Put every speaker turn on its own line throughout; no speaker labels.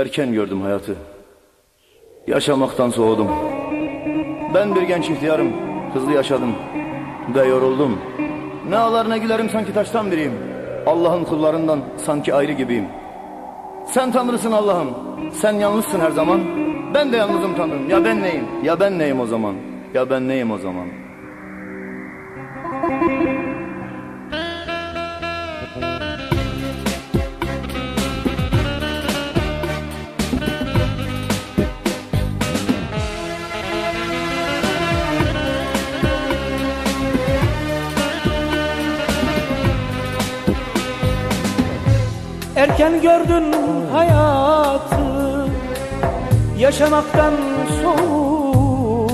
Erken gördüm hayatı. Yaşamaktan soğudum. Ben bir genç ihtiyarım. Hızlı yaşadım. Ve yoruldum. Ne ağlar ne gülerim sanki taştan biriyim. Allah'ın kullarından sanki ayrı gibiyim. Sen Tanrısın Allah'ım. Sen yalnızsın her zaman. Ben de yalnızım Tanrım. Ya ben neyim? Ya ben neyim o zaman? Ya ben neyim o zaman?
Erken gördün hayatı Yaşamaktan soğudun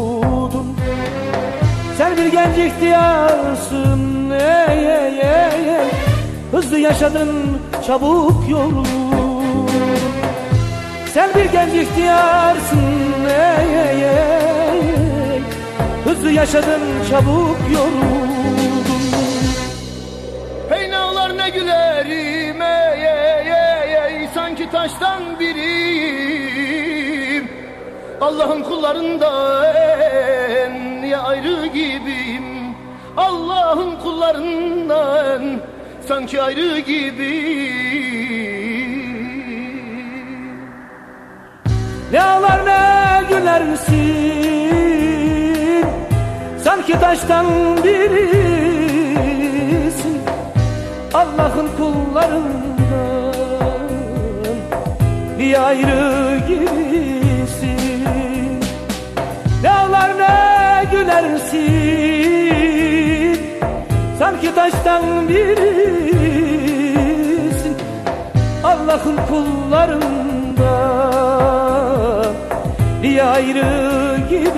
Sen bir genç ihtiyarsın ey, ey, ey, ey. Hızlı yaşadın çabuk yoruldun Sen bir genç ihtiyarsın ey, ey, ey. Hızlı yaşadın çabuk yoruldun
Hey ne gülerim taştan biriyim Allah'ın kullarından ya ayrı gibiyim. Allah'ın kullarından sanki ayrı gibiyim.
Ne ağlar ne gülersin Sanki taştan birisin. Allah'ın kullarından Bir ayrı gibisin. Ne ağlar ne gülersin. Sanki taştan birisin. Allah'ın kullarından bir ayrı gibi